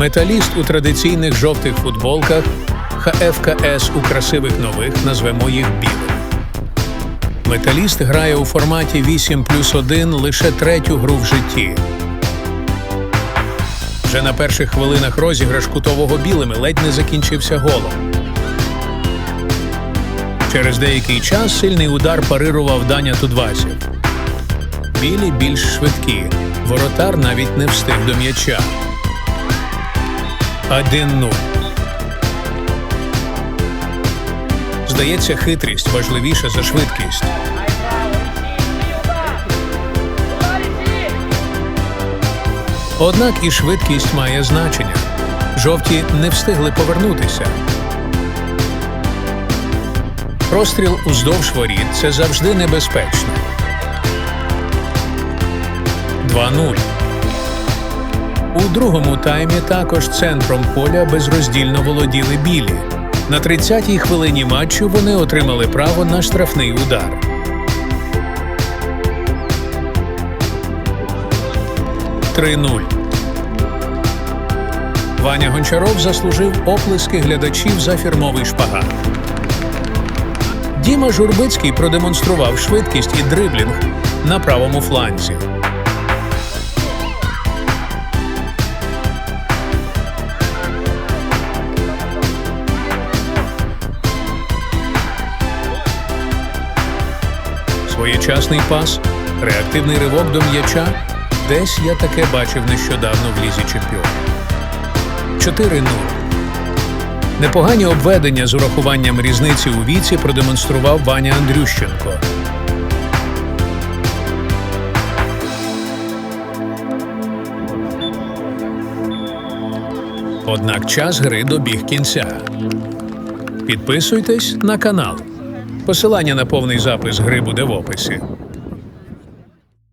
Металіст у традиційних жовтих футболках, ХФКС у красивих нових, назвемо їх білими. Металіст грає у форматі 8 плюс 1 лише третю гру в житті. Вже на перших хвилинах розіграш кутового білими ледь не закінчився голом. Через деякий час сильний удар парирував Даня Тудвасів. Білі більш швидкі. Воротар навіть не встиг до м'яча. 1-0. Здається, хитрість важливіша за швидкість. Однак і швидкість має значення. Жовті не встигли повернутися. Простріл уздовж воріт це завжди небезпечно. 2-0. У другому таймі також центром поля безроздільно володіли білі. На 30-й хвилині матчу вони отримали право на штрафний удар. Три-нуль. Ваня Гончаров заслужив оплески глядачів за фірмовий шпагат. Діма Журбицький продемонстрував швидкість і дриблінг на правому фланзі. Своєчасний пас, реактивний ривок до м'яча. Десь я таке бачив нещодавно в лізі чемпіонів. 4-0. Непогані обведення з урахуванням різниці у віці продемонстрував Ваня Андрющенко. Однак час гри добіг кінця. Підписуйтесь на канал. Посилання на повний запис гри буде в описі.